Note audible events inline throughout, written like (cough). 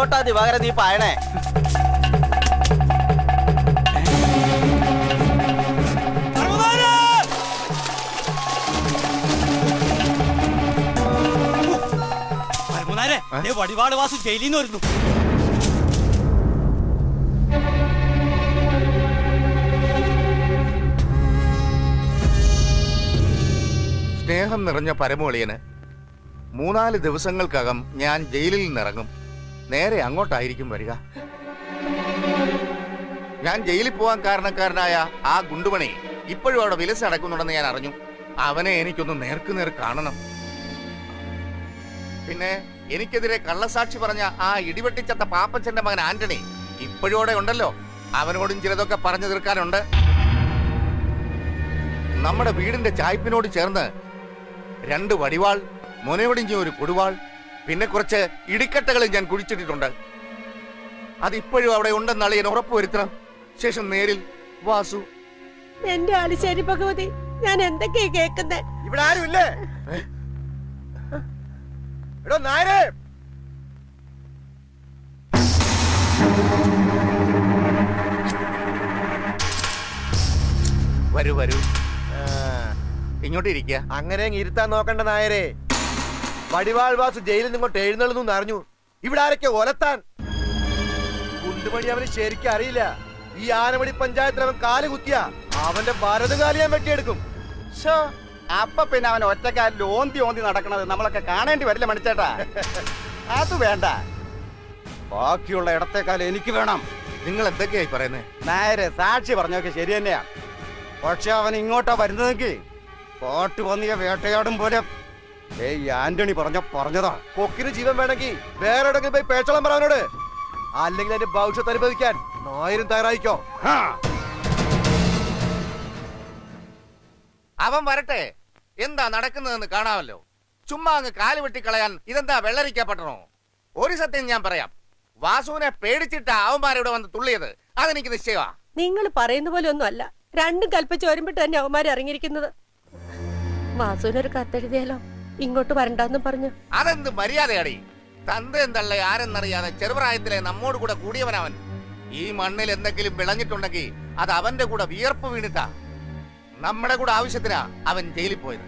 എങ്ങോട്ടാ ദിവാകര നീ പായണേ? വടിവാട് വാസു ജയിലിൽ നിന്ന് വരുന്നു. സ്നേഹം നിറഞ്ഞ പരമോളിയന് മൂന്നാൽ ദിവസങ്ങൾക്കകം ഞാൻ ജയിലിൽ നിന്നിറങ്ങും. നേരെ അങ്ങോട്ടായിരിക്കും വരിക. ഞാൻ ജയിലിൽ പോകാൻ കാരണക്കാരനായ ആ ഗുണ്ടുമണി ഇപ്പോഴും അവിടെ വിലസ് അടക്കുന്നുണ്ടെന്ന് ഞാൻ അറിഞ്ഞു. അവനെ എനിക്കൊന്ന് നേർക്ക് നേർ കാണണം. പിന്നെ എനിക്കെതിരെ കള്ളസാക്ഷി പറഞ്ഞ ആ ഇടിവെട്ടിച്ചത്ത പാപ്പച്ചന്റെ മകൻ ആന്റണി ഇപ്പോഴും അവിടെ ഉണ്ടല്ലോ. അവനോടും ചിലതൊക്കെ പറഞ്ഞു തീർക്കാനുണ്ട്. നമ്മുടെ വീടിന്റെ ചായ്പിനോട് ചേർന്ന് രണ്ട് വടിവാൾ മുനയൊടിഞ്ഞ ഒരു കൊടുവാൾ പിന്നെ കുറച്ച് ഇടിക്കട്ടകളും ഞാൻ കുഴിച്ചിട്ടിട്ടുണ്ട്. അതിപ്പോഴും അവിടെ ഉണ്ടെന്ന് അളിയൻ ഉറപ്പുവരുത്തണം ശേഷം നേരിൽ വാസു. എന്റെ ആലിശ്ശേരി ഭഗവതി. ഞാൻ എന്തൊക്കെയാ കേക്കുന്നേ ഇവിടെ ആരും ഇല്ലേ? എടോ നായരെ. വരൂ വരൂ. ഇങ്ങോട്ട് ഇരിക്കുക അങ്ങനെ അങ്ങ് ഇരുത്താൻ നോക്കണ്ട നായരെ. വടിവാൾ വാസു ജയിലിൽ നിങ്ങോട്ട് എഴുന്നള്ളുന്നു അറിഞ്ഞു. ഇവിടെ ആരൊക്കെ ഒലത്താൻ? കുണ്ടുമണി അവന് ശരിക്കും അറിയില്ല. ഈ ആനമണി പഞ്ചായത്തിൽ അവൻ കാൽ കുത്തിയ. അവന്റെ വലതുകാലി ഞാൻ വെട്ടിയെടുക്കും. അപ്പൊ പിന്നെ അവൻ ഒറ്റക്കാലിൽ ഓന്തി ഓന്തി നടക്കണത് നമ്മളൊക്കെ കാണേണ്ടി വരില്ല മണിച്ചേട്ടാ. (laughs) അത് വേണ്ട. ബാക്കിയുള്ള ഇടത്തേക്കാൾ എനിക്ക് വേണം. നിങ്ങൾ എന്തൊക്കെയായി പറയുന്നത് നേരെ സാക്ഷി പറഞ്ഞൊക്കെ ശരി തന്നെയാ. പക്ഷെ അവൻ ഇങ്ങോട്ടാ വരുന്നതെങ്കിൽ കോട്ട് വന്നിയ വേട്ടയാടും പോലെ ഏയ് ആന്റണി പറഞ്ഞ പറഞ്ഞതാ. കൊക്കിന് ജീവൻ വേണമെങ്കിൽ വേറെ എവിടെങ്കിലും പോയി പേച്ചളം പറയാനോട് അല്ലെങ്കിൽ അതിന്റെ ഭവിഷ്യത്ത് അനുഭവിക്കാൻ നായരും തയ്യാറായിക്കോ? അവൻ വരട്ടെ. എന്താ നടക്കുന്നതെന്ന് കാണാമല്ലോ. ചുമ്മാ അങ്ങ് കാൽ വെട്ടിക്കളയാൻ ഇതെന്താ വെള്ളരിക്കപ്പെട്ടണോ? ഒരു സത്യം ഞാൻ പറയാം. വാസുവിനെ പേടിച്ചിട്ടാ അവന്മാരിവിടെ വന്ന് തുള്ളിയത്. അതെനിക്ക് നിശ്ചയമാ. നിങ്ങൾ പറയുന്ന പോലെ ഒന്നും അല്ല. രണ്ടും കൽപ്പിച്ച് വരുമ്പോട്ട് തന്നെ അവന്മാർ ഇറങ്ങിയിരിക്കുന്നത്. വാസുവിനൊരു കത്തെഴുതിയാലോ? ഇങ്ങോട്ട് വരണ്ടെന്നും പറഞ്ഞു. അതെന്ത് മര്യാദയാടി? തന്തയും തള്ള ആരെന്നറിയാതെ ചെറുപ്രായത്തിലെ നമ്മോട് കൂടെ കൂടിയവനവൻ. ഈ മണ്ണിൽ എന്തെങ്കിലും വിളഞ്ഞിട്ടുണ്ടെങ്കിൽ അത് അവന്റെ കൂടെ വിയർപ്പ് വീണിട്ടാ. നമ്മുടെ കൂടെ ആവശ്യത്തിനാ അവൻ ജയിലിൽ പോയത്.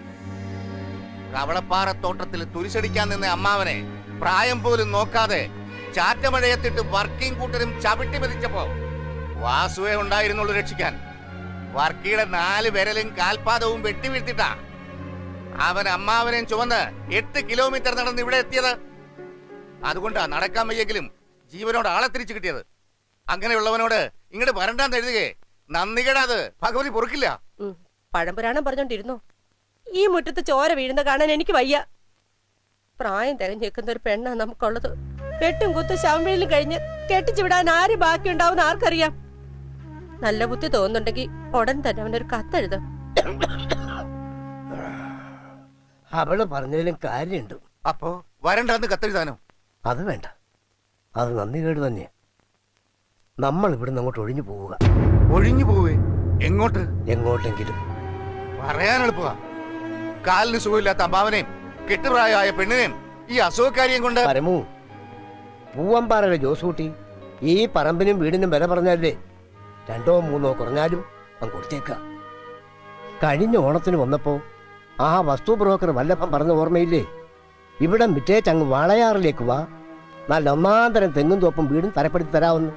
കവളപ്പാറത്തോട്ടത്തിൽ തുരിശടിക്കാൻ നിന്ന അമ്മാവനെ പ്രായം പോലും നോക്കാതെ ചാറ്റമഴയത്തിട്ട് വർക്കിംഗ് കൂട്ടരും ചവിട്ടി മെതിച്ചപ്പോ വാസുവേ ഉണ്ടായിരുന്നുള്ളൂ രക്ഷിക്കാൻ. വർക്കിയുടെ നാല് വിരലും കാൽപാദവും വെട്ടിവീഴ്ത്തിട്ടാ അവൻ അമ്മാവനെയും ചുവന്ന് എട്ട് കിലോമീറ്റർ നടന്ന് ഇവിടെ എത്തിയത്. അതുകൊണ്ടാ നടക്കാൻ വയ്യെങ്കിലും ജീവനോട് ആളെ തിരിച്ചു കിട്ടിയത്. അങ്ങനെയുള്ളവനോട് ഇങ്ങോട്ട് വരണ്ടാന്ന് എഴുതുകയെ. നന്ദികേടാത് ഭഗവതി പൊറുക്കില്ല. പഴമ്പുരാണം പഴംപുരാണം പറഞ്ഞോണ്ടിരുന്നു. ഈ മുറ്റത്ത് ചോര വീഴുന്ന കാണാൻ എനിക്ക് വയ്യ. പ്രായം തികഞ്ഞു നിൽക്കുന്ന ഒരു പെണ്ണാ നമുക്കുള്ളത്. കെട്ടും കുത്തും ശവമേലും കഴിഞ്ഞ് കെട്ടിച്ചു വിടാൻ ആര് ബാക്കിയുണ്ടാവുന്ന ആർക്കറിയാം. നല്ല ബുദ്ധി തോന്നുന്നുണ്ടെങ്കിൽ ഉടൻ തന്നെ അവനൊരു കത്തെഴുത. (coughs) അവൾ പറഞ്ഞതിലും കാര്യമുണ്ട്. അപ്പോ വരണ്ടെന്ന് കത്തെഴുതാനോ അത് വേണ്ട. അത് നന്ദി കേട് തന്നെ നമ്മൾ ഇവിടുന്ന് അങ്ങോട്ട് ഒഴിഞ്ഞു പോവുക. ഒഴിഞ്ഞു പോവേ? എങ്ങോട്ട്? എങ്ങോട്ടെങ്കിലും. പറയാൻ എളുപ്പമാ. കാലിന് സുഖമില്ലാത്ത അമ്മാവനെയും കെട്ടുപ്രായമായ പെണ്ണിനെയും ഈ അസുഖക്കാരിയും കൊണ്ട് പരമു പൂവമ്പാറയിലെ ജോസൂട്ടി ഈ പറമ്പിനും വീടിനും വില പറഞ്ഞാലേ രണ്ടോ മൂന്നോ കുറഞ്ഞാലും അങ്ങ് കൊടുത്തേക്ക. കഴിഞ്ഞ ഓണത്തിന് വന്നപ്പോ ആ വസ്തു ബ്രോക്കർ വല്ലഭം പറഞ്ഞ ഓർമ്മയില്ലേ ഇവിടെ മിറ്റേച്ചങ്ങ് വളയാറിലേക്ക് വാ നല്ല ഒന്നാന്തരം തെങ്ങും തോപ്പും വീടും തരപ്പെടുത്തി തരാമെന്ന്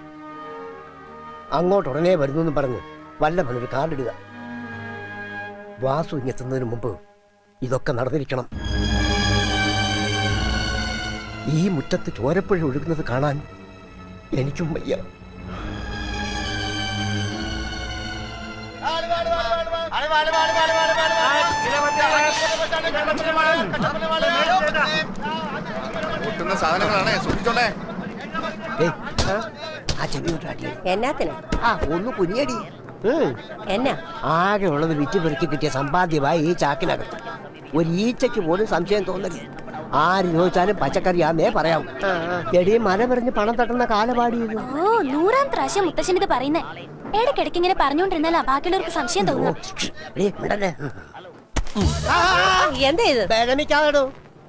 അങ്ങോട്ട് ഉടനെ വരുന്നു എന്ന് പറഞ്ഞ് വല്ലഭൻ ഒരു കാർഡിടുക വാസു ഇങ്ങെത്തുന്നതിന് മുമ്പ് ഇതൊക്കെ നടന്നിരിക്കണം ഈ മുറ്റത്ത് ചോരപ്പുഴ ഒഴുകുന്നത് കാണാൻ എനിക്കും വയ്യ പൊട്ടുന്ന സാധനങ്ങളാണ് സൂക്ഷിച്ചോണ്ടേ ഏയ്, ആ ചെവിയോട്ട് അടിയടി. എന്നാത്തിനാ? ആ ഒന്ന് കുനിയടി എന്നാ? ആകെ ഉള്ളത് വിറ്റ് പെറുക്കി കിട്ടിയ സമ്പാദ്യമായി ഈ ചാക്കിനകത്ത്. ഒരു ഈച്ചയ്ക്ക് പോലും സംശയം തോന്നരുത്. ആര് ചോദിച്ചാലും പച്ചക്കറിയാന്നേ പറയാവൂ. എടി മല പറഞ്ഞ് പണം തട്ടുന്ന കാലപാടിയത് ഓ നൂറാം പ്രാവശ്യം മുത്തശ്ശൻ ഇത് പറയുന്നേ. ഇടയ്ക്കിടയ്ക്ക് ഇങ്ങനെ പറഞ്ഞുകൊണ്ടിരുന്നാലാ ബാക്കിയുള്ളവർക്ക് സംശയം തോന്നുക. എന്താ ഇത്? ബലമിക്കാതെടോ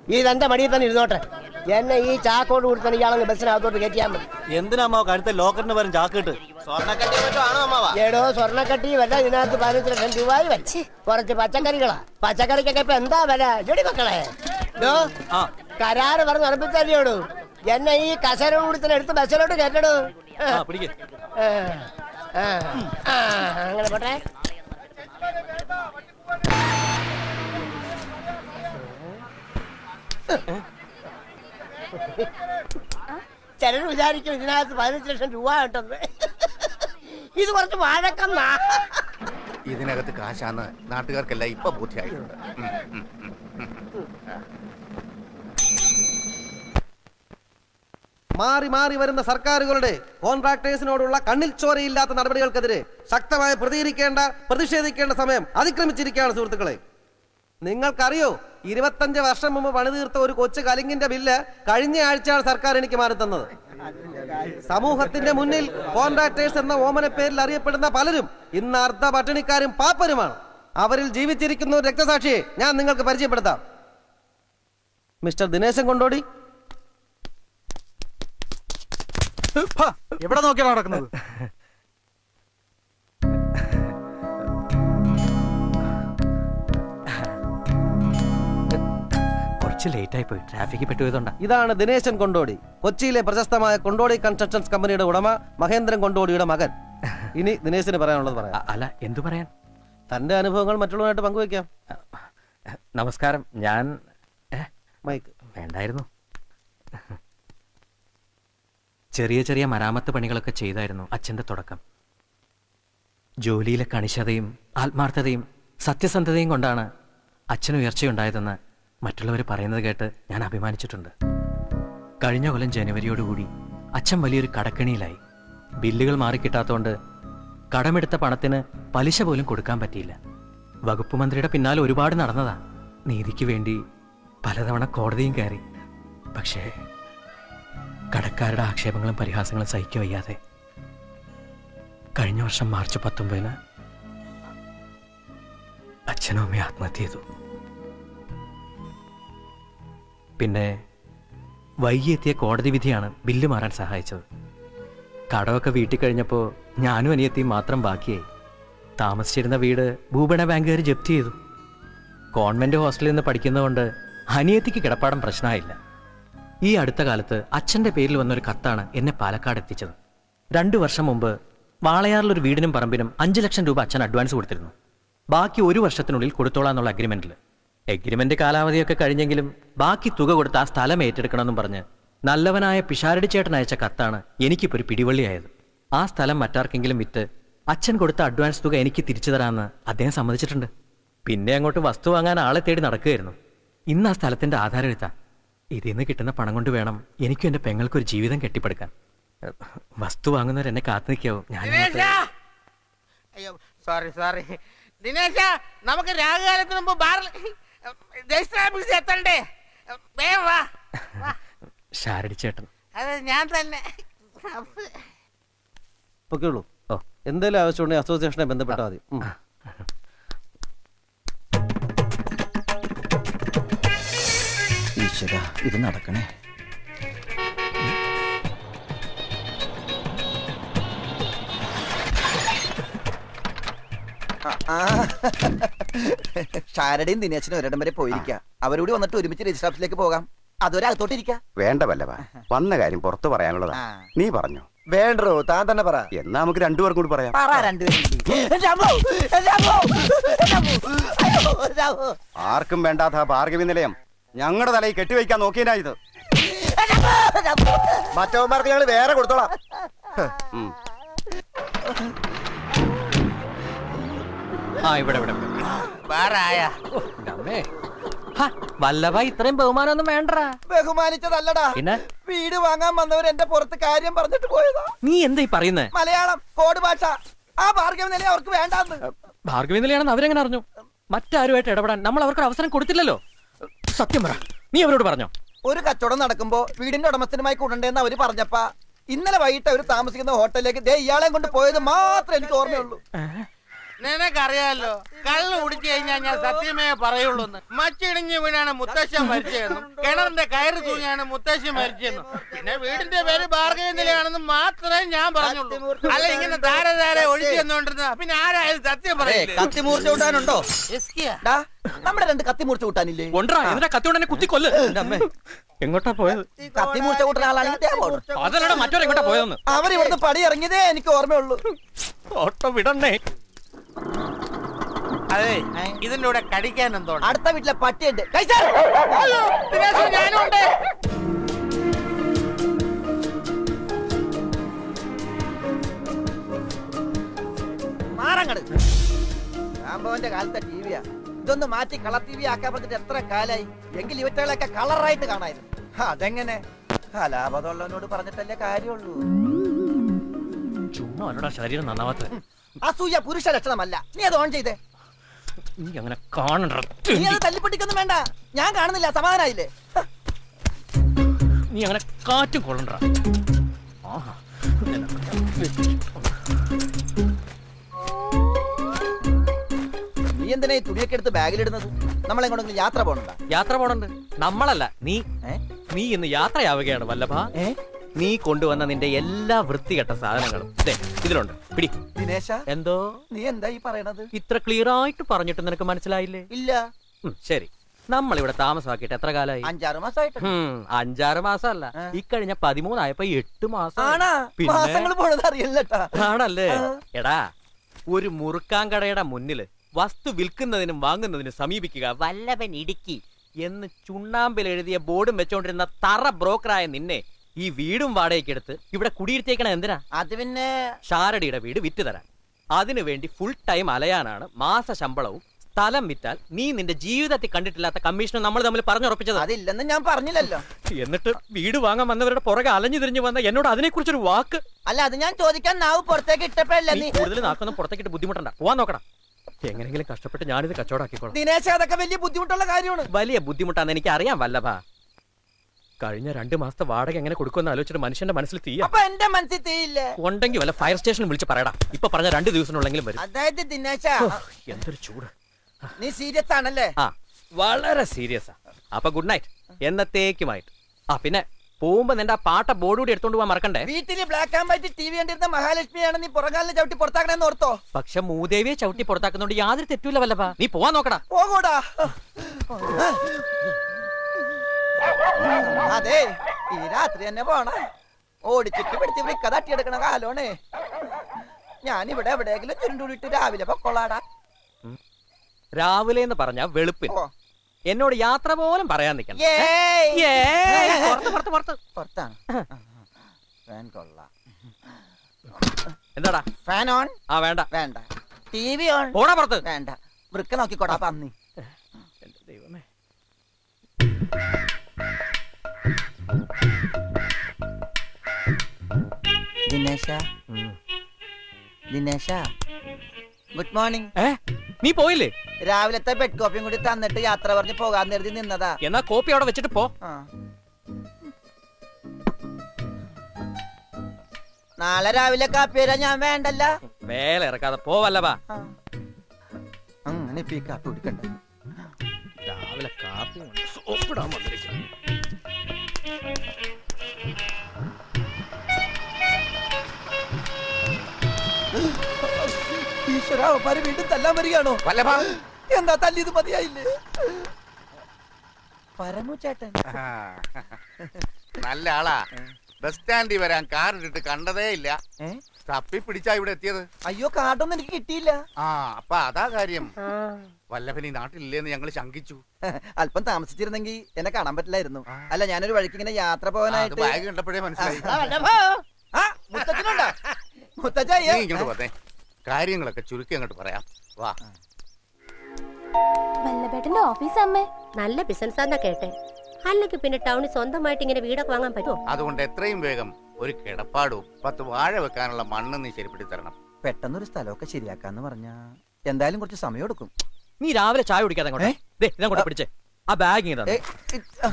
ഇതെന്റെ മടിയിൽ തന്നെ ഇരുന്നോട്ടെ. എന്നെ ഈ ചാക്കോട് കൊടുത്താണ് ഇയാളെ ബസ്സിനകത്തോട്ട് കയറ്റിയാൽ മതി. എന്തിനാ കഴുത്തെ ലോക്കറിന് പകരം ചാക്കിട്ട് സ്വർണക്കട്ടി മറ്റോ ആണോ അമ്മാവ? എടോ സ്വർണക്കട്ടി വല്ല ഇതിനകത്ത് പതിനഞ്ച് ലക്ഷം രൂപയും കുറച്ച് പച്ചക്കറികളാ. പച്ചക്കറിക്കൊക്കെ ഇപ്പൊ എന്താ വില? ജോടി മക്കളെ. ഡോ, ആ. കരാറ് പറഞ്ഞ് ഉറപ്പിച്ചല്ലോടു. എന്നെ ഈ കസര കൊടുത്തിന് എടുത്ത് ബസ്സിലോട്ട് കയറ്റടോ. ആ പിടിക്കേ. ആ, ആ, ആ, അങ്ങനെ പോട്ടെ. ചിലർ വിചാരിക്കും ഇതിനകത്ത് പതിനഞ്ച് ലക്ഷം രൂപ കിട്ടുന്നത് ഇത് കുറച്ച് വഴക്കന്നാ. ഇതിനകത്ത് കാശാന്ന് നാട്ടുകാർക്കെല്ലാം ഇപ്പൊ ബുദ്ധിയായിട്ടുണ്ട്. മാറി മാറി വരുന്ന സർക്കാരുകളുടെ കോൺട്രാക്ടേഴ്സിനോടുള്ള കണ്ണിൽ ചോരയില്ലാത്ത നടപടികൾക്കെതിരെ ശക്തമായി പ്രതികരിക്കേണ്ട പ്രതിഷേധിക്കേണ്ട സമയം അതിക്രമിച്ചിരിക്കുകയാണ് സുഹൃത്തുക്കളെ. നിങ്ങൾക്കറിയോ ഇരുപത്തഞ്ച് വർഷം മുമ്പ് പണി തീർത്ത ഒരു കൊച്ചു കലിങ്ങിന്റെ ബില്ല് കഴിഞ്ഞ ആഴ്ചയാണ് സർക്കാർ എനിക്ക് മാറി തന്നത്. സമൂഹത്തിന്റെ മുന്നിൽ കോൺട്രാക്ടേഴ്സ് എന്ന ഓമന പേരിൽ അറിയപ്പെടുന്ന പലരും ഇന്ന് അർദ്ധ പട്ടിണിക്കാരും പാപ്പരുമാണ്. അവരിൽ ജീവിച്ചിരിക്കുന്ന ഒരു രക്തസാക്ഷിയെ ഞാൻ നിങ്ങൾക്ക് പരിചയപ്പെടുത്താം. മിസ്റ്റർ ദിനേശൻ കൊണ്ടോടി. എവിടെ നോക്കിയാണ് നടക്കുന്നത്? കുറച്ച് ലേറ്റ് ആയി പോയി ട്രാഫിക്കിൽ പെട്ടുപോയതുകൊണ്ടാ. ഇതാണ് ദിനേശൻ കൊണ്ടോടി. കൊച്ചിയിലെ പ്രശസ്തമായ കൊണ്ടോടി കൺസ്ട്രക്ഷൻസ് കമ്പനിയുടെ ഉടമ മഹേന്ദ്രൻ കൊണ്ടോടിയുടെ മകൻ. ഇനി ദിനേശിന് പറയാനുള്ളത് പറയാം. അല്ല എന്തു പറയാൻ? തന്റെ അനുഭവങ്ങൾ മറ്റുള്ളവരായിട്ട് പങ്കുവെക്കാം നമസ്കാരം ഞാൻ മൈക്ക്. വേണ്ടായിരുന്നു. ചെറിയ ചെറിയ മരാമത്ത് പണികളൊക്കെ ചെയ്തായിരുന്നു അച്ഛന്റെ തുടക്കം. ജോലിയിലെ കണിശതയും ആത്മാർത്ഥതയും സത്യസന്ധതയും കൊണ്ടാണ് അച്ഛന് ഉയർച്ചയുണ്ടായതെന്ന് മറ്റുള്ളവർ പറയുന്നത് കേട്ട് ഞാൻ അഭിമാനിച്ചിട്ടുണ്ട്. കഴിഞ്ഞ കൊല്ലം ജനുവരിയോടുകൂടി അച്ഛൻ വലിയൊരു കടക്കണിയിലായി. ബില്ലുകൾ മാറിക്കിട്ടാത്തോണ്ട് കടമെടുത്ത പണത്തിന് പലിശ പോലും കൊടുക്കാൻ പറ്റിയില്ല. വകുപ്പ് മന്ത്രിയുടെ പിന്നാലെ ഒരുപാട് നടന്നതാ. നീതിക്ക് വേണ്ടി പലതവണ കോടതിയും കയറി. പക്ഷേ കടക്കാരുടെ ആക്ഷേപങ്ങളും പരിഹാസങ്ങളും സഹിക്കു വയ്യാതെ കഴിഞ്ഞ വർഷം മാർച്ച് പത്തൊമ്പതിന് അച്ഛനും അമ്മയും ആത്മഹത്യ ചെയ്തു. പിന്നെ വൈകിയെത്തിയ കോടതി വിധിയാണ് ബില്ല് മാറാൻ സഹായിച്ചത്. കടമൊക്കെ വീട്ടിൽ കഴിഞ്ഞപ്പോൾ ഞാനും അനിയത്തിയും മാത്രം ബാക്കിയായി. താമസിച്ചിരുന്ന വീട് ഭൂപണ ബാങ്കുകാർ ജപ്തി ചെയ്തു. കോൺവെന്റ് ഹോസ്റ്റലിൽ നിന്ന് പഠിക്കുന്നതുകൊണ്ട് അനിയത്തിക്ക് കിടപ്പാടം പ്രശ്നമായില്ല. ഈ അടുത്ത കാലത്ത് അച്ഛന്റെ പേരിൽ വന്നൊരു കത്താണ് എന്നെ പാലക്കാട് എത്തിച്ചത്. രണ്ടു വർഷം മുമ്പ് വാളയാറിലൊരു വീടിനും പറമ്പിനും അഞ്ച് ലക്ഷം രൂപ അച്ഛൻ അഡ്വാൻസ് കൊടുത്തിരുന്നു. ബാക്കി ഒരു വർഷത്തിനുള്ളിൽ കൊടുത്തോളാന്നുള്ള അഗ്രിമെന്റിൽ എഗ്രിമെന്റ് കാലാവധിയൊക്കെ കഴിഞ്ഞെങ്കിലും ബാക്കി തുക കൊടുത്ത് ആ സ്ഥലം ഏറ്റെടുക്കണമെന്നും പറഞ്ഞ് നല്ലവനായ പിഷാരടി ചേട്ടൻ അയച്ച കത്താണ് എനിക്കിപ്പോൾ ഒരു പിടിവള്ളിയായത്. ആ സ്ഥലം മറ്റാർക്കെങ്കിലും വിറ്റ് അച്ഛൻ കൊടുത്ത അഡ്വാൻസ് തുക എനിക്ക് തിരിച്ചു തരാമെന്ന് അദ്ദേഹം സമ്മതിച്ചിട്ടുണ്ട്. പിന്നെ അങ്ങോട്ട് വസ്തു വാങ്ങാൻ ആളെ തേടി നടക്കുകയായിരുന്നു. ഇന്ന് ആ സ്ഥലത്തിന്റെ ആധാരം എടുത്താ ഇതിൽ നിന്ന് കിട്ടുന്ന പണം കൊണ്ട് വേണം എനിക്കും എന്റെ പെങ്ങൾക്കൊരു ജീവിതം കെട്ടിപ്പടുക്കാൻ. വസ്തു വാങ്ങുന്നവർ എന്നെ കാത്തു നിൽക്കാവും. ഞാൻ സോറി സോറി ദിനേശ നമുക്ക് രാഘുകാലത്തിന് മുമ്പ് ബാറിൽ ഓഫീസിൽ എത്തണ്ടേ? വേഗം വാ. ഷാരടി ചേട്ടൻ. അത് ഞാൻ തന്നെ. ഓക്കെ ഉള്ളൂ ഓ. എന്തെങ്കിലും ആവശ്യമുണ്ടെങ്കിൽ അസോസിയേഷനെ ബന്ധപ്പെട്ടാൽ മതി. ഉം. ഈശ്വര ഇത് നടക്കണേ. (laughs) ഷാരടയും ദിനേശനും ഒരിടം വരെ പോയിരിക്ക. അവരോട് വന്നിട്ട് ഒരുമിച്ച് രജിസ്റ്റർ ഓഫീസിലേക്ക് പോകാം. അതുവരെ അകത്തോട്ടിരിക്ക വേണ്ട വല്ലവ വന്ന കാര്യം പുറത്തു പറയാനുള്ളതാ. നീ പറഞ്ഞു? വേണ്ടോ താൻ തന്നെ പറ. എന്നാ നമുക്ക് രണ്ടുപേർക്കും കൂടി പറയാം. ആർക്കും വേണ്ടാത്ത ഭാർഗവി നിലയം. ഞങ്ങളുടെ തലയിൽ കെട്ടിവെക്കാൻ നോക്കിയനാ ഇത്. മറ്റവന്മാർക്ക് ഞങ്ങൾ വേറെ കൊടുത്തോളാം. ആ ആ ഇവിടെ ഇവിടെ. വല്ലഭ ഇത്രയും ബഹുമാനമൊന്നും വേണ്ട ബഹുമാനിച്ചതല്ലടാ. പിന്നെ? വീട് വാങ്ങാൻ വന്നവർ എന്റെ പുറത്ത് കാര്യം പറഞ്ഞിട്ട് പോയതാ. നീ എന്താ ഈ പറയുന്നേ? മലയാളം കോഡ് ഭാഷ. ആ ഭാർഗവ നില അവർക്ക് വേണ്ടാന്ന്. ഭാർഗവ നിലയാണെന്ന് അവരെങ്ങനെ അറിഞ്ഞു? മറ്റാരുമായിട്ട് ഇടപെടാൻ നമ്മൾ അവർക്ക് അവസരം കൊടുത്തില്ലല്ലോ? സത്യം പറ. നീ അവരോട് പറഞ്ഞോ? ഒരു കച്ചവടം നടക്കുമ്പോ വീടിന്റെ ഉടമസ്ഥനുമായി കൂടണ്ടെന്ന് അവർ പറഞ്ഞപ്പ ഇന്നലെ വൈകിട്ട് അവർ താമസിക്കുന്ന ഹോട്ടലിലേക്ക് ദേ ഇയാളെ കൊണ്ട് പോയത് മാത്രമേ എനിക്ക് ഓർമ്മയുള്ളൂ. നിനക്കറിയാലോ കള്ള് കുടിച്ചു കഴിഞ്ഞാൽ ഞാൻ സത്യമേ പറയുള്ളൂ മച്ചിടിഞ്ഞ് വീണാണ് മുത്തശ്ശൻ മരിച്ചതെന്നും കിണറിന്റെ കയറ് തൂങ്ങിയാണ് മുത്തശ്ശി മരിച്ചതെന്നും. പിന്നെ വീടിന്റെ പേര് ബാർഗൈൻ നിലയാണെന്ന് മാത്രമേ ഞാൻ പറഞ്ഞുള്ളൂ. അല്ല ഇങ്ങനെ ധാര ധാര ഒഴിച്ചു തന്നോണ്ടിരുന്ന പിന്നെ ആരായാലും സത്യം കൂട്ടാനുണ്ടോ? ഡാ, നമ്മുടെ രണ്ട് കത്തി മുറിച്ചു കൂട്ടാനില്ലേ? കൊണ്ടാ എന്നിട്ട് കത്തി എന്നെ കുത്തി കൊല്ല് എങ്ങോട്ടാ പോയത്? കത്തിമൂർച്ച കൂട്ടുന്ന ആളാണെങ്കിൽ. അതല്ലടാ മറ്റൊരു എങ്ങോട്ടാ പോയതെന്ന്? അവരിവിടുന്ന് പടി ഇറങ്ങിയതേ എനിക്ക് ഓർമ്മയുള്ളൂ. ഓട്ടോ വിടണേ അതെ ഇതിന്റെ കൂടെ കടിക്കാൻ എന്തോ അടുത്ത വീട്ടിലെ പട്ടിയുണ്ട്. കൈസാ ഞാനും ഉണ്ട് മാറങ്ങട്. രാംഭവന്റെ കാലത്തെ ടിവിയാ. ഇതൊന്ന് മാറ്റി കളർ ടി വി ആക്കാൻ പറ്റിട്ട് എത്ര കാലായി? എങ്കിൽ ഇവറ്റകളൊക്കെ കളറായിട്ട് കാണായിരുന്നു. അതെങ്ങനെ? കലാപതമുള്ളവനോട് പറഞ്ഞിട്ടല്ലേ കാര്യമുള്ളൂ. ചുമ്മാ അവരുടെ ശരീരം നന്നാവാത്ത അസൂയ പുരുഷ ലക്ഷണമല്ല. നീ അത് ഓൺ ചെയ്തേ. നീ അങ്ങനെ കാണണ്ട. നീ അത് തല്ലിപ്പൊട്ടിക്കൊന്നും വേണ്ട. ഞാൻ കാണുന്നില്ല സമാധാനായില്ലേ? നീ അങ്ങനെ കാറ്റും കൊള്ളണ്ട. നീ എന്തിനാ ഈ തുണിയൊക്കെ എടുത്ത് ബാഗിലിടുന്നത്? നമ്മളെങ്ങോട്ടെങ്കിലും യാത്ര പോകണ്ട യാത്ര പോണുണ്ട്. നമ്മളല്ല നീ നീ ഇന്ന് യാത്രയാവുകയാണ് വല്ലഭ. നീ കൊണ്ടുവന്ന നിന്റെ എല്ലാ വൃത്തികെട്ട സാധനങ്ങളും. ഇതിലുണ്ട്. പിടി. ദിനേശ എന്തോ? നീ എന്താ ഈ പറയണത്? ഇത്ര ക്ലിയർ ആയിട്ട് പറഞ്ഞിട്ട് നിനക്ക് മനസ്സിലായില്ലേ? ഇല്ല. ശരി. നമ്മൾ ഇവിടെ താമസമാക്കിയിട്ട് എത്ര കാലായി? അഞ്ചാറ് മാസമായിട്ട് അഞ്ചാറ് മാസമല്ല. ഇക്കഴിഞ്ഞ പതിമൂന്നായപ്പോ എട്ട് മാസം. ആണല്ലേ? എടാ ഒരു മുറുക്കാൻ കടയുടെ മുന്നിൽ വസ്തു വിൽക്കുന്നതിനും വാങ്ങുന്നതിനും സമീപിക്കുക. വല്ലവൻ ഇടുക്കി എന്ന് ചുണ്ണാമ്പിൽ എഴുതിയ ബോർഡും വെച്ചോണ്ടിരുന്ന തറ ബ്രോക്കറായ നിന്നെ ഈ വീടും വാടകയ്ക്ക് എടുത്ത് ഇവിടെ കുടിയിരുത്തേക്കണ എന്തിനാ? അത് പിന്നെ ഷാരടിയുടെ വീട് വിറ്റ് തരാൻ. അതിനുവേണ്ടി ഫുൾ ടൈം അലയാനാണ് മാസ ശമ്പളവും സ്ഥലം വിറ്റാൽ നീ നിന്റെ ജീവിതത്തിൽ കണ്ടിട്ടില്ലാത്ത കമ്മീഷനും നമ്മൾ തമ്മിൽ പറഞ്ഞുറപ്പിച്ചത്. അതില്ലെന്ന് ഞാൻ പറഞ്ഞില്ലല്ലോ. എന്നിട്ട് വീട് വാങ്ങാൻ വന്നവരുടെ പുറകെ അലഞ്ഞു തിരിഞ്ഞു വന്ന എന്നോട് അതിനെ കുറിച്ചൊരു വാക്ക്? അല്ല അത് ഞാൻ ചോദിക്കാൻ നാവ് പുറത്തേക്ക് ഇട്ടപ്പോഴല്ല നീ നീ കൂടുതൽ നാക്കൊന്നും പുറത്തേക്കിട്ട് ബുദ്ധിമുട്ടണ്ട. പോവാൻ നോക്കണം എങ്ങനെങ്കിലും കഷ്ടപ്പെട്ട് ഞാനിത് കച്ചവടാക്കിക്കോളാം. ദിനേശ് അതൊക്കെ വലിയ ബുദ്ധിമുട്ടുള്ള കാര്യമാണ്. വലിയ ബുദ്ധിമുട്ടാന്ന് എനിക്ക് അറിയാൻ വല്ലഭ. കഴിഞ്ഞ രണ്ട് മാസത്തെ വാടക എങ്ങനെ കൊടുക്കുമെന്ന് ആലോചിച്ചിട്ട് മനുഷ്യന്റെ മനസ്സിൽ തീയ. അപ്പൊ എന്റെ മനസ്സിൽ തീയില്ല. ഉണ്ടെങ്കിൽ വല്ല ഫയർ സ്റ്റേഷനിൽ വിളിച്ച് പറയടാ. ഇപ്പൊ പറഞ്ഞ രണ്ട് ദിവസത്തിനുള്ളെങ്കിലും വരും. അതായത് ദിനേശ. എന്തൊരു ചൂട്. നീ സീരിയസ് ആണല്ലേ? ആ വളരെ ആ. അപ്പൊ ഗുഡ് നൈറ്റ് എന്നത്തേക്കുമായിട്ട്? ആ പിന്നെ പോകുമ്പോ നിന്റെ ആ പാട്ട ബോർഡ് കൂടി എടുത്തോണ്ട് പോകാൻ മറക്കണ്ടേ? വീട്ടിൽ black and white T V കണ്ടിരുന്ന മഹാലക്ഷ്മിയാണ് നീ പുറകാലിന് ചവിട്ടി പുറത്താക്കണെന്ന് ഓർത്തോ? പക്ഷെ മൂദേവിയെ ചവിട്ടി പുറത്താക്കുന്നോണ്ട് യാതൊരു തെറ്റൂല വല്ലപ്പാ നീ പോവാൻ നോക്കടാ. പോകൂടാ. അതെ ഈ രാത്രി തന്നെ പോണ. ഓടിച്ചിട്ട് പിടിച്ച് വൃക്ക തട്ടിയെടുക്കണ കാലോണേ. ഞാനിവിടെ എവിടെയെങ്കിലും ചുരുണ്ടുടിട്ട് രാവിലെ പൊക്കോളാടാ. രാവിലെ എന്ന് പറഞ്ഞ വെളുപ്പിൻ എന്നോട് യാത്ര പോലും പറയാൻ നിൽക്കണം. എന്താടാ? Fan on? ആ വേണ്ട. വേണ്ട. T V on? പോടാ പുറത്ത്. വേണ്ട. വൃക്ക നോക്കിക്കോടാ പന്നി. ദൈവമേ. ദിനേശ? ദിനേശ? Good morning. ഏ? നീ പോയില്ലേ? രാവിലത്തെ ബെഡ് കോപ്പിയും കൂടി തന്നിട്ട് യാത്ര പറഞ്ഞ് പോകാൻ നിർത്തി നിന്നതാ. എന്നാ കോപ്പി അവിടെ വെച്ചിട്ട് പോ. ആ. നാളെ രാവിലെ കാപ്പി ഞാൻ വേണ്ടല്ല? വേല ഇറക്കാതെ പോവല്ലവാ അങ്ങനെ ഇപ്പൊ ഈ കാപ്പി കുടിക്കണ്ട. രാവിലെ കാപ്പി കൊണ്ട് സോപ്പിടാൻ വന്നിരിക്കുന്നു. ഈശ്വര അവന്മാര് വീണ്ടും തല്ലാൻ വരികയാണോ? വല്ലഭ. എന്താ തല്ലിയത് മതിയായില്ലേ? പരമുചേട്ടൻ നല്ല ആളാ ബസ് സ്റ്റാൻഡിൽ വരാൻ കാർ ഇട്ടിട്ട് കണ്ടതേ ഇല്ല. തപ്പി പിടിച്ചാ ഇവിടെ എത്തിയത്. അയ്യോ കാർഡൊന്നും എനിക്ക് കിട്ടിയില്ല. ആ അപ്പൊ അതാ കാര്യം. വല്ലഭൻ ഈ നാട്ടിലില്ലേന്ന് ഞങ്ങൾ ശങ്കിച്ചു. അല്പം താമസിച്ചിരുന്നെങ്കിൽ എന്നെ കാണാൻ പറ്റില്ലായിരുന്നു. അല്ല ഞാനൊരു വഴിക്ക് ഇങ്ങനെ യാത്ര പോകാനായിട്ട് ബാഗ് കണ്ടപ്പോഴേ മനസ്സിലായി. ആ, മുത്തച്ഛനുണ്ടോ? (laughs) മുത്തച്ഛ നീ ഇങ്ങോട്ട് വന്നേ. കാര്യങ്ങളൊക്കെ ചുരുക്കി അങ്ങോട്ട് പറയാം. വാ. വല്ലഭേട്ടന്റെ ഓഫീസ് അമ്മേ. നല്ല ബിസിനസ് ബിസിനസ്സാന്നാ കേട്ടെ. അല്ലെങ്കിൽ പിന്നെ ടൗണിൽ സ്വന്തമായിട്ട് ഇങ്ങനെ വീടൊക്കെ വാങ്ങാൻ പറ്റുമോ? അതുകൊണ്ട് എത്രയും വേഗം ഒരു കിടപ്പാടും പത്ത് വാഴ വെക്കാനുള്ള മണ്ണ് നീ ശരിപ്പെടുത്തി തരണം. പെട്ടെന്നൊരു സ്ഥലമൊക്കെ ശരിയാക്കാന്ന് പറഞ്ഞ എന്തായാലും കുറച്ച് സമയം എടുക്കും. നീ രാവിലെ ചായ കുടിക്കാതെ അങ്ങോട്ട് ദേ ഇതങ്ങോട്ട് പിടിച്ചേ. ആ ബാഗ്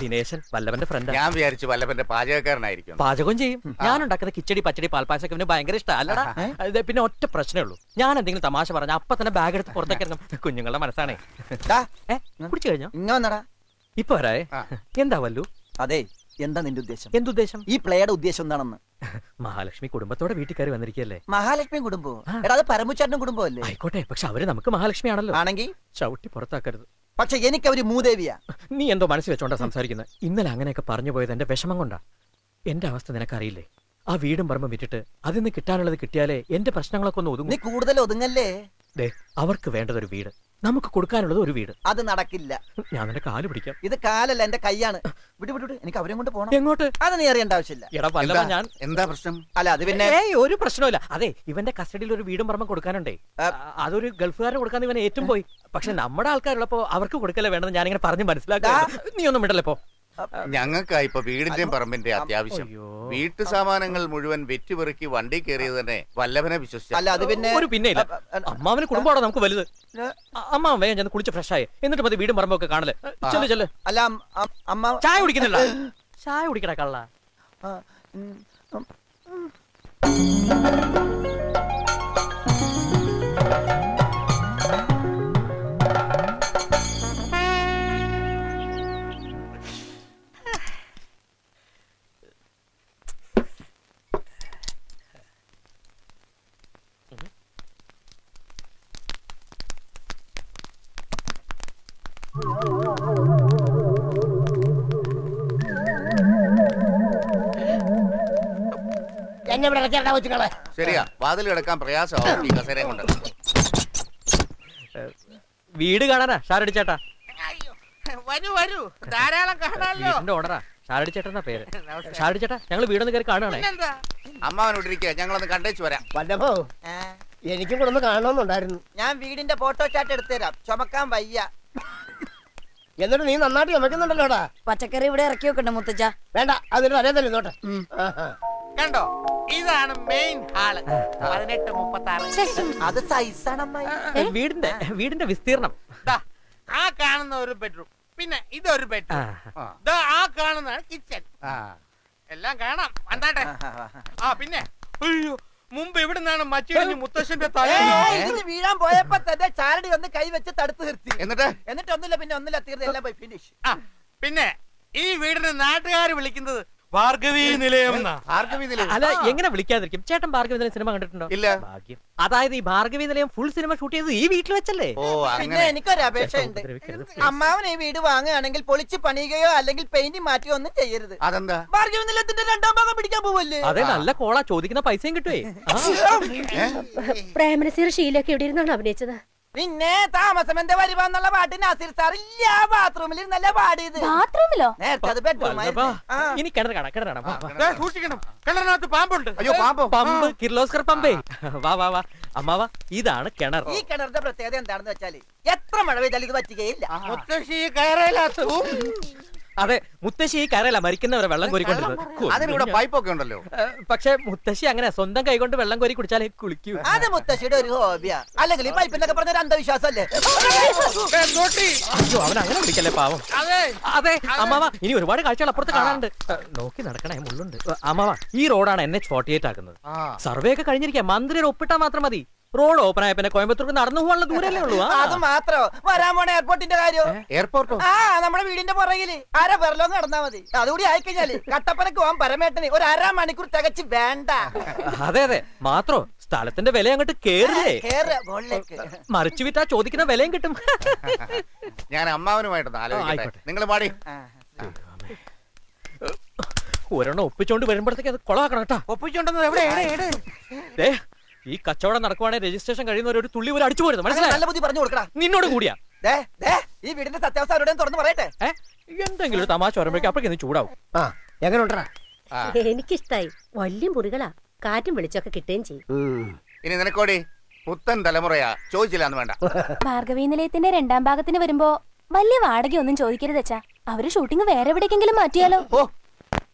ദിനേശൻ വല്ലവന്റെ ഫ്രണ്ട് ഞാൻ വിചാരിച്ചു വല്ലവന്റെ പാചകക്കാരനായിരിക്കും. പാചകം ചെയ്യും. ഞാൻ ഉണ്ടാക്കുന്ന കിച്ചടി പച്ചടി പാൽപ്പായസൊക്കെ ഇവന് ഭയങ്കര ഇഷ്ടം. അല്ലടാ ഇത് പിന്നെ ഒറ്റ പ്രശ്നമേ ഉള്ളൂ. ഞാൻ എന്തെങ്കിലും തമാശ പറഞ്ഞ അപ്പൊ തന്നെ ബാഗ് എടുത്ത് പുറത്തേക്ക് ഇറങ്ങും. കുഞ്ഞുങ്ങളുടെ മനസ്സാണേ. കുടിച്ചു കഴിഞ്ഞോ? ഇങ്ങ വന്നടാ. ഇപ്പൊ വരായേ എന്താ വല്ലു? അതെ എന്താ നിന്റെ ഉദ്ദേശം? എന്തുദ്ദേശം? ഈ പ്ലേയുടെ ഉദ്ദേശം എന്താണെന്ന്? മഹാലക്ഷ്മി കുടുംബത്തോടെ വീട്ടിൽ കയറി വന്നിരിക്കല്ലേ മഹാലക്ഷ്മി കുടുംബം എടാ അത് പരമുച്ചാട്ടൻ കുടുംബം അല്ലേ ആയിക്കോട്ടെ പക്ഷെ അവർ നമുക്ക് മഹാലക്ഷ്മി ആണല്ലോ ആണെങ്കിൽ? ചവിട്ടി പുറത്താക്കരുത്. പക്ഷെ എനിക്ക് അവർ മൂദേവിയാ. നീ എന്തോ മനസ്സിൽ വെച്ചോണ്ട സംസാരിക്കുന്നത് ഇന്നലെ അങ്ങനെയൊക്കെ പറഞ്ഞു പോയത് എന്റെ വിഷമം കൊണ്ടാ. എന്റെ അവസ്ഥ നിനക്കറിയില്ലേ? ആ വീടും പറമ്പും വിറ്റിട്ട് അതിൽ നിന്ന് കിട്ടാനുള്ളത് കിട്ടിയാലേ എന്റെ പ്രശ്നങ്ങളൊക്കെ ഒന്ന് നീ ഒതുങ്ങും കൂടുതൽ ഒതുങ്ങല്ലേ? ദേ അവർക്ക് വേണ്ടത് ഒരു വീട്. നമുക്ക് കൊടുക്കാനുള്ളത് ഒരു വീട്. അത് നടക്കില്ല. ഞാൻ നിന്റെ കാൽ പിടിക്കാം. ഇത് കാലല്ല എന്റെ കൈയാണ്. വിട്ടു വിട്ടു വിട്ടു. എനിക്ക് അവരെ കൊണ്ട് പോണം. എങ്ങോട്ട്? അത് നീ അറിയേണ്ട ആവശ്യമില്ല. എടാ വല്ലവ എന്താ? ഞാൻ എന്താ പ്രശ്നം? അല്ല അത് പിന്നെ ഏയ് ഒരു പ്രശ്നമില്ല അതെ ഇവന്റെ കസ്റ്റഡിയിൽ ഒരു വീടും പറമ്പും കൊടുക്കാനുണ്ടേ. ആ. അതൊരു ഗൾഫുകാരന് കൊടുക്കാൻ ഇവൻ ഏറ്റവും പോയി. പക്ഷെ നമ്മുടെ ആൾക്കാരുള്ളപ്പോ അവർക്ക് കൊടുക്കല്ലേ വേണ്ടെന്ന് ഞാനിങ്ങനെ പറഞ്ഞു മനസ്സിലാക്കാം നീ ഒന്നും മിണ്ടല്ലേ പോ ഞങ്ങൾക്കാ ഇപ്പൊ വീടിന്റെയും പറമ്പിന്റെ അത്യാവശ്യം. വീട്ടു സാമാനങ്ങൾ മുഴുവൻ വെറ്റുപെറുക്കി വണ്ടി കയറിയത് തന്നെ വല്ലഭനെ വിശ്വസിച്ചു. അല്ല അത് പിന്നെ ഒരു പിന്നെ ഇല്ല അമ്മാവന് കുടുംബമാണോ നമുക്ക് വലുത്. അമ്മാവൻ വേഗം ചെന്ന് കുളിച്ച് ഫ്രഷ് ആയി. എന്നിട്ട് മതി വീടും പറമ്പൊക്കെ കാണൽ. ചെല്ലു ചെല്ലു. അല്ല അമ്മ ചായ കുടിക്കുന്നില്ല. ചായ കുടിക്കട കള്ള. ഇറക്കിയാ വെച്ചുകളെ ശരിയാ വാതിൽ കിടക്കാൻ പ്രയാസമാവും ഈ കസേരയും കൊണ്ട്. വീട് കാണാനാ ഷാരടിച്ചേട്ടാ. വരൂ വരൂ. ധാരാളം കാണാമല്ലോ. വീടിന്റെ ഓർഡറാ ഷാരടിച്ചേട്ടനാ പേര്. (laughs) ഷാരടിച്ചേട്ടാ ഞങ്ങൾ വീടൊന്ന് കയറി കാണുകയാണേ അമ്മാവനോട് ഇരിക്കുക ഞങ്ങളൊന്ന് കണ്ടേച്ചു വരാം. വല്ലഭോ എനിക്കും കൂടെ ഒന്ന് കാണണമെന്നുണ്ടായിരുന്നു. ഞാൻ വീടിന്റെ ഫോട്ടോ ചാറ്റ് എടുത്തുതരാം. ചുമക്കാൻ വയ്യ. എന്നിട്ട് നീ നന്നായിട്ട് ചുമക്കുന്നുണ്ടല്ലോടാ. പച്ചക്കറി ഇവിടെ ഇറക്കി വെക്കണ്ട മുത്തച്ഛ. വേണ്ട അതിന് അതേ നോട്ടെ കണ്ടോ? ഇതാണ് മെയിൻ ഹാൾ പതിനെട്ട് മുപ്പത്തി ആറ് അത് സൈസാണ് അമ്മായി. വീടിന്റെ വീടിന്റെ വിസ്തീർണം. ആ കാണുന്ന ഒരു ബെഡ്റൂം പിന്നെ ഇതൊരു ബെഡ്റൂം ആ. ദാ ആ കാണുന്നതാണ് കിച്ചൺ എല്ലാം കാണാം. വന്നാട്ടെ. ആ പിന്നെ. അയ്യോ മുമ്പ് ഇവിടെ നിന്നാണ് മച്ചിടിഞ്ഞ് മുത്തശ്ശന്റെ തല. വീഴാൻ പോയപ്പോ തന്നെ ചാരടി വന്ന് കൈ വെച്ച് തടുത്ത് നിർത്തി. എന്നിട്ട്? എന്നിട്ട് ഒന്നില്ല പിന്നെ ഒന്നില്ല തീർന്ന് എല്ലാം പോയി ഫിനിഷ് പിന്നെ ഈ വീടിന് നാട്ടുകാർ വിളിക്കുന്നത് ഭാർഗവീ നിലയം എന്നാ ഭാർഗവി നിലയം. അല്ല എങ്ങനെ വിളിക്കാതിരിക്കും? ചേട്ടൻ ഭാർഗവി നിലയം സിനിമ കണ്ടിട്ടുണ്ടോ? ഇല്ല. ഭാഗ്യം. അതായത് ഈ ഭാർഗവി നിലയം ഫുൾ സിനിമ ഷൂട്ട് ചെയ്തത് ഈ വീട്ടിൽ വെച്ചല്ലേ? ഓ പിന്നെ അങ്ങനെ. എനിക്കൊരു അപേക്ഷയുണ്ട് അമ്മാവൻ ഈ വീട് വാങ്ങുകയാണെങ്കിൽ പൊളിച്ച് പണിയുകയോ അല്ലെങ്കിൽ പെയിന്റ് മാറ്റുകയോ ഒന്നും ചെയ്യരുത്. അതെന്താ? ഭാർഗവ നിലത്തിന്റെ രണ്ടാം ഭാഗം പിടിക്കാൻ പോവല്ലേ? അതെ നല്ല കോളാ. ചോദിക്കുന്ന പൈസയും കിട്ടുവേ. ആ. പ്രേമനസീർ ഷീലൊക്കെ എവിടെ ഇരുന്നാണ് അഭിനയിച്ചത്? പിന്നെ താമസം എന്റെ വരുവാന്നുള്ള പാട്ട് നാസിർ സാർ ഇല്ല ബാത്റൂമിൽ ഇരുന്നല്ല പാടിയത്. ബാത്റൂമിലോ നേരത്തെ അത് ഇനി കിണർ കാണാം കാണാം സൂക്ഷിക്കണം. കിണറിനകത്ത് പാമ്പുണ്ട്. അയ്യോ പാമ്പ്? പമ്പ് കിർലോസ്കർ പമ്പേ. വാ വാ വാ. അമ്മാവാ ഇതാണ് കിണർ. ഈ കിണറിന്റെ പ്രത്യേകത എന്താണെന്ന് വെച്ചാൽ എത്ര മഴ പെയ്താലും ഇത് പറ്റുകയില്ല. അതെ മുത്തശ്ശി ഈ കരയല്ല മരിക്കുന്നവരെ വെള്ളം കോരിക്കൊണ്ടിരുന്നത് അതിനിവിടെ പൈപ്പൊക്കെ ഉണ്ടല്ലോ. പക്ഷെ മുത്തശ്ശി അങ്ങനെ സ്വന്തം കൈകൊണ്ട് വെള്ളം കോരി കുടിച്ചാലേ കുളിക്കൂ. അതെ മുത്തശ്ശിയുടെ ഒരു ഹോബിയാ. അല്ലെങ്കിൽ ഈ പൈപ്പിന്നൊക്കെ പറഞ്ഞ അന്ധവിശ്വാസല്ലേ അയ്യോ അവൻ അങ്ങനെ കുടിക്കല്ലേ പാവം? അതെ. അതെ അമ്മാവ ഇനി ഒരുപാട് കാഴ്ചകൾ അപ്പുറത്ത് കാണാനുണ്ട്. നോക്കി നടക്കണേ മുള്ളുണ്ട്. അമ്മാവ ഈ റോഡാണ് എൻ എച്ച് ഫോർട്ടി എയ്റ്റ് ആക്കുന്നത്. സർവേ ഒക്കെ കഴിഞ്ഞിരിക്കാം മന്ത്രിയുടെ ഒപ്പിട്ടാ മാത്രം മതി. റോഡ് ഓപ്പൺ ആയ പിന്നെ കോയമ്പത്തൂർക്ക് നടന്നു പോകാനുള്ള ദൂരല്ലേ ഉള്ളൂ. ആ. അത് മാത്രോ. വരാൻ പോണ എയർപോർട്ടിന്റെ കാര്യം. എയർപോർട്ടോ ആ നമ്മുടെ വീടിന്റെ പുറകിൽ. അര പെറലോ നടന്നാ മതി. അതുകൂടി ആയിക്കഴിഞ്ഞാൽ കട്ടപ്പനക്ക് പോവാൻ പരമേട്ടന് ഒരു അര മണിക്കൂർ തികച്ച് വേണ്ട. അതെ അതെ. മാത്രോ സ്ഥലത്തിന്റെ വില അങ്ങോട്ട് കേറില്ലേ? മറിച്ചു വിറ്റാ ചോദിക്കുന്ന വിലയും കിട്ടും. ഞാൻ അമ്മാവനുമായിട്ടൊന്ന് ആലോചിക്കട്ടെ. നിങ്ങൾ പാടി. ഒരെണ്ണം ഒപ്പിച്ചോണ്ട് വരുമ്പോഴത്തേക്ക് അത് കൊളാക്കണം കേട്ടാ. ഒപ്പിച്ചോണ്ടെന്ന് എവിടെ? ഈ കച്ചവടം നടക്കുവാണെങ്കിൽ രജിസ്ട്രേഷൻ കഴിയുന്നവർ ഒരു തുള്ളി ഒരു അടിച്ചു പോരുന്നു മനസ്സിലായി? നല്ല ബുദ്ധി പറഞ്ഞു കൊടുക്കടാ. നിന്നോട് കൂടിയാ. ദേ ദേ ഈ വീടിന്റെ സത്യാവസ്ഥ അവരോടും തുറന്ന് പറയട്ടെ. എന്തെങ്കിലും ഒരു തമാശ വരുമ്പോഴേക്കും അപ്പോഴേക്കും ചൂടാവും. ആ എങ്ങനെ. എനിക്കിഷ്ടായി. വലിയ മുറികളാ. കാറ്റും വിളിച്ചൊക്കെ കിട്ടുകയും ചെയ്യും. ഇനി നിനക്കോടി പുത്തൻ തലമുറയാ. ചോദിച്ചില്ലാന്ന് വേണ്ട. ഭാർഗവീനിലയത്തിന്റെ രണ്ടാം ഭാഗത്തിന് വരുമ്പോ വലിയ വാടകയൊന്നും ചോദിക്കരുത് അച്ഛാ. അവർ ഷൂട്ടിംഗ് വേറെ എവിടേക്കെങ്കിലും മാറ്റിയാലോ? ഓ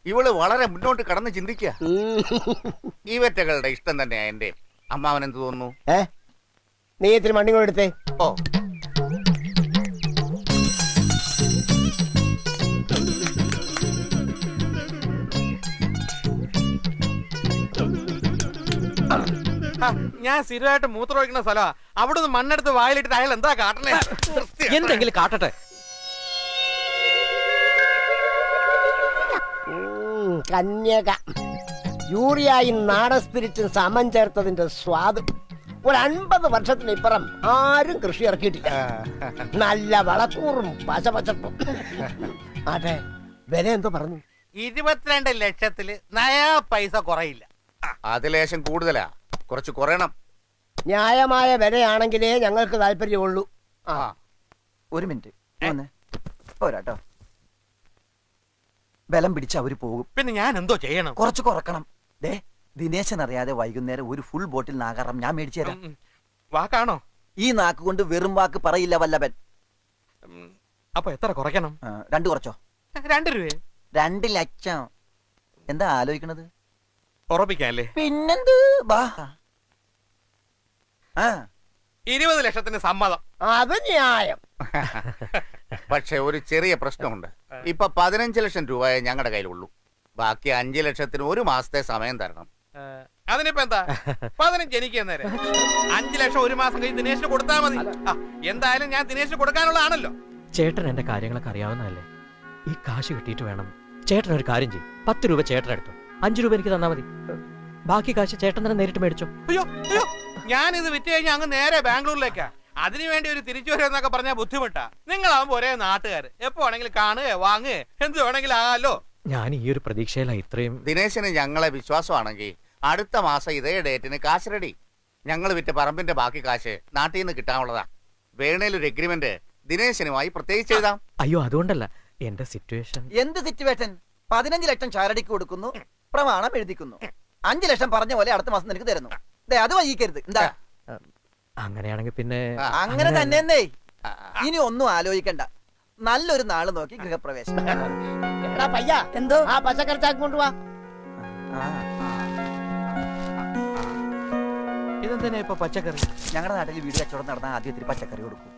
ഇവൾ വളരെ മുന്നോട്ട് കടന്ന് ചിന്തിക്കുക. ഈവറ്റകളുടെ ഇഷ്ടം തന്നെയാ എന്റെ അമ്മാവൻ എന്ത് തോന്നുന്നു? ഏ? നീ ഇത്തിരി മണ്ണി കൂടെ എടുത്തേ. ഓ. ഞാൻ സ്ഥിരമായിട്ട് മൂത്രമൊഴിക്കുന്ന സ്ഥലമാ അവിടുന്ന് മണ്ണെടുത്ത് വായിലിട്ട് അയാൾ എന്താ കാട്ടണേ? എന്തെങ്കിലും കാട്ടട്ടെ. ഉം, കന്യക. യൂറിയായും നാടൻ സ്പിരിറ്റും സമം ചേർത്തതിന്റെ സ്വാദ്. ഒരു അൻപത് വർഷത്തിന് ഇപ്പുറം ആരും കൃഷി ഇറക്കിയിട്ടില്ല. നല്ല വളക്കൂറും പശപച്ചപ്പും അതെ വില എന്തോ പറഞ്ഞു. ഇരുപത്തിരണ്ട് ലക്ഷത്തിൽ നയാ പൈസ കുറയില്ല. അത് ലേശം കൂടുതലാ. കുറച്ച് കുറയണം. ന്യായമായ വിലയാണെങ്കിലേ ഞങ്ങൾക്ക് താല്പര്യമുള്ളൂ. ആ. ഒരു മിനിറ്റ്. വന്ന് പോരാട്ടോ. ബലം പിടിച്ച് അവർ പോകും. പിന്നെ ഞാൻ എന്തോ ചെയ്യണം? കുറച്ച് കുറക്കണം. ദേ ദിനേശൻ അറിയാതെ വൈകുന്നേരം ഒരു ഫുൾ ബോട്ടിൽ നാഗാറം ഞാൻ മേടിച്ചു തരാം. വാക്കാണോ? ഈ നാക്ക് കൊണ്ട് വെറും വാക്ക് പറയില്ല വല്ലഭൻ. അപ്പൊ എത്ര കുറയ്ക്കണം? രണ്ടു കുറച്ചോ? രണ്ട് രൂപ രണ്ട് ലക്ഷം. എന്താ ആലോചിക്കണത്? ഉറപ്പിക്കാല്ലേ പിന്നെന്ത്? വാ ആ. ഇരുപത് ലക്ഷത്തിന് സമ്മതം. അത് ന്യായം. (laughs) പക്ഷെ ഒരു ചെറിയ പ്രശ്നമുണ്ട്. ഇപ്പൊ പതിനഞ്ച് ലക്ഷം രൂപയെ ഞങ്ങളുടെ കയ്യിലുള്ളൂ. ബാക്കി അഞ്ചു ലക്ഷത്തിന് ഒരു മാസത്തെ സമയം തരണം. അതിനിപ്പോ എന്താ? പതിനഞ്ച് എനിക്ക് നേരെ അഞ്ചു ലക്ഷം ഒരു മാസം കഴിഞ്ഞ് ദിനേശിന് കൊടുത്താൽ മതി. ആ, എന്തായാലും ഞാൻ ദിനേശിന് കൊടുക്കാനുള്ളതാണല്ലോ. ചേട്ടൻ എന്റെ കാര്യങ്ങളൊക്കെ അറിയാവുന്നതല്ലേ? ഈ കാശ് കിട്ടിയിട്ട് വേണം. ചേട്ടൻ ഒരു കാര്യം ചെയ്യും. പത്ത് രൂപ ചേട്ടൻ എടുത്തു. അഞ്ചു രൂപ എനിക്ക് തന്നാ മതി. ബാക്കി കാശ് ചേട്ടൻ തന്നെ നേരിട്ട് മേടിച്ചോ. അയ്യോ അയ്യോ ഞാൻ ഇത് വിറ്റ് കഴിഞ്ഞാൽ അങ്ങ് നേരെ ബാംഗ്ലൂരിലേക്കാ. അതിനു വേണ്ടി ഒരു തിരിച്ചു വരുമെന്നൊക്കെ പറഞ്ഞാൽ ബുദ്ധിമുട്ടാ. നിങ്ങളാവുമ്പോ ഒരേ നാട്ടുകാർ എപ്പോ വേണമെങ്കിലും കാണുക വാങ്ങുക എന്ത് വേണമെങ്കിലും ആകാലോ ഞാൻ ഈ ഒരു പ്രതീക്ഷയിലാണ് ഇത്രയും ദിനേശന് ഞങ്ങളെ വിശ്വാസമാണെങ്കിൽ അടുത്ത മാസം ഇതേ ഡേറ്റിന് കാശ് റെഡി. ഞങ്ങൾ വിറ്റ പറമ്പിന്റെ ബാക്കി കാശ് നാട്ടിൽ നിന്ന് കിട്ടാനുള്ളതാ. വേണേൽ ഒരു എഗ്രിമെന്റ് ദിനേശനുമായി പ്രത്യേകിച്ച് എഴുതാം. അയ്യോ അതുകൊണ്ടല്ല. എന്റെ സിറ്റുവേഷൻ എന്ത് സിറ്റുവേഷൻ പതിനഞ്ച് ലക്ഷം ചാരടിക്ക് കൊടുക്കുന്നു പ്രമാണം എഴുതിക്കുന്നു. അഞ്ചു ലക്ഷം പറഞ്ഞ പോലെ അടുത്ത മാസം നിനക്ക് തരുന്നു. ദേ അത് വൈകിക്കരുത്. എന്താ? അങ്ങനെയാണെങ്കിൽ പിന്നെ അങ്ങനെ തന്നെ ഇനി ഒന്നും ആലോചിക്കണ്ട. നല്ലൊരു നാൾ നോക്കി ഗൃഹപ്രവേശനം. (laughs) എടാ പയ്യ. എന്തോ? ആ പച്ചക്കറി ചാക്ക് കൊണ്ടുവാ. ഇതെന്തിനാ ഇപ്പൊ പച്ചക്കറി? ഞങ്ങളുടെ നാട്ടിൽ വീട് കച്ചവടം നടന്ന ആദ്യം ഇത്തിരി പച്ചക്കറി കൊടുക്കും.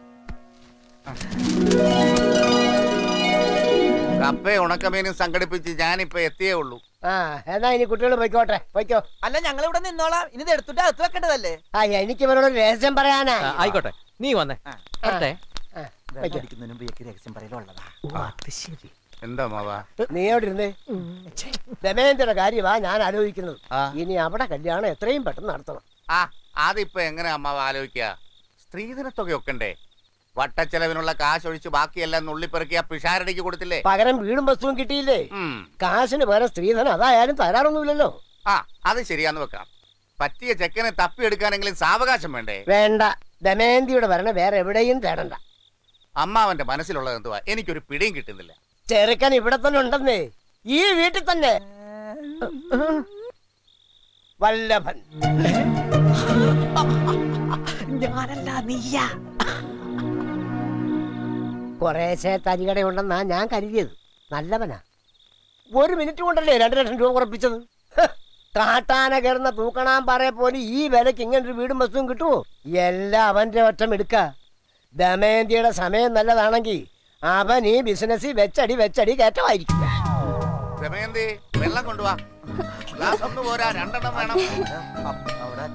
കപ്പ ഉണക്കമീനും സംഘടിപ്പിച്ച് ഞാനിപ്പോ എത്തിയേ ഉള്ളൂ. ആ എന്നാ ഇനി കുട്ടികൾ പൊയ്ക്കോട്ടെ. പൊയ്ക്കോ. അല്ല ഞങ്ങൾ ഇവിടെ നിന്നോളാം. ഇനി ഇത് എടുത്തിട്ട് അകത്ത് വെക്കേണ്ടതല്ലേ? ആ എനിക്ക് ഇവരോട് ഒരു രഹസ്യം പറയാനാ. ആയിക്കോട്ടെ. നീ വന്നേ. വരട്ടെ. ആ, വയ്ക്കോ. അടിക്കുന്നതിന് മുമ്പ് രഹസ്യം പറയലുള്ളതാ. അത് ശരി. എന്താ മാവാ? നീ എവിടെ ഇരുന്നേ? ദമയന്തിയുടെ കാര്യമാ ഞാൻ ആലോചിക്കുന്നത്. ഇനി അവിടെ കല്യാണം എത്രയും പെട്ടെന്ന് നടത്തണം. ആ അതിപ്പോ എങ്ങനെ അമ്മാവ ആലോചിക്കുക സ്ത്രീധനത്തൊക്കെ ഒക്കണ്ടേ വട്ടച്ചെലവിനുള്ള കാശ് ഒഴിച്ച് ബാക്കിയെല്ലാം നുള്ളിപ്പെറുക്കി ആ പിഷാരടിക്ക് കൊടുത്തില്ലേ? പകരം വീടും വസ്തുവും കിട്ടിയില്ലേ. കാശിന് പകരം സ്ത്രീധനം അതായാലും തരാറൊന്നുമില്ലല്ലോ. ആ അത് ശരിയാന്ന് വെക്കാം. പറ്റിയ ചെക്കനെ തപ്പിയെടുക്കാനെങ്കിലും സാവകാശം വേണ്ടേ? വേണ്ട. ദമയന്തിയുടെ ഭരണം വേറെ എവിടെയും തേടണ്ട. അമ്മാവന്റെ മനസ്സിലുള്ളത് എന്തുവാ? എനിക്കൊരു പിടിയും കിട്ടുന്നില്ല. ചെറുക്കൻ ഇവിടെ തന്നെ ഉണ്ടെന്നേ. ഈ വീട്ടിൽ തന്നെ. വല്ലഭൻ. ഞാനല്ല നീയാ. കുറേശ്ശെ തരികടയുണ്ടെന്നാ ഞാൻ കരുതിയത്. നല്ലവനാ. ഒരു മിനിറ്റ് കൊണ്ടല്ലേ രണ്ട് ലക്ഷം രൂപ കുറപ്പിച്ചത് കാട്ടാന കയറുന്ന തൂക്കണാൻ പറയെ പോലെ ഈ വിലക്ക് ഇങ്ങനെ ഒരു വീടും ബസ്സും കിട്ടുമോ എല്ലാം അവന്റെ ഒറ്റം എടുക്ക. ദമയന്തിയുടെ സമയം നല്ലതാണെങ്കിൽ അവൻ ഈ ബിസിനസ്സിൽ വെച്ചടി വെച്ചടി കയറ്റമായിരിക്കും. ദമയന്തി വെള്ളം കൊണ്ടുവാ. ഗ്ലാസ് ഒന്ന് പോരാ രണ്ടെണ്ണം വേണം. അവിടെ.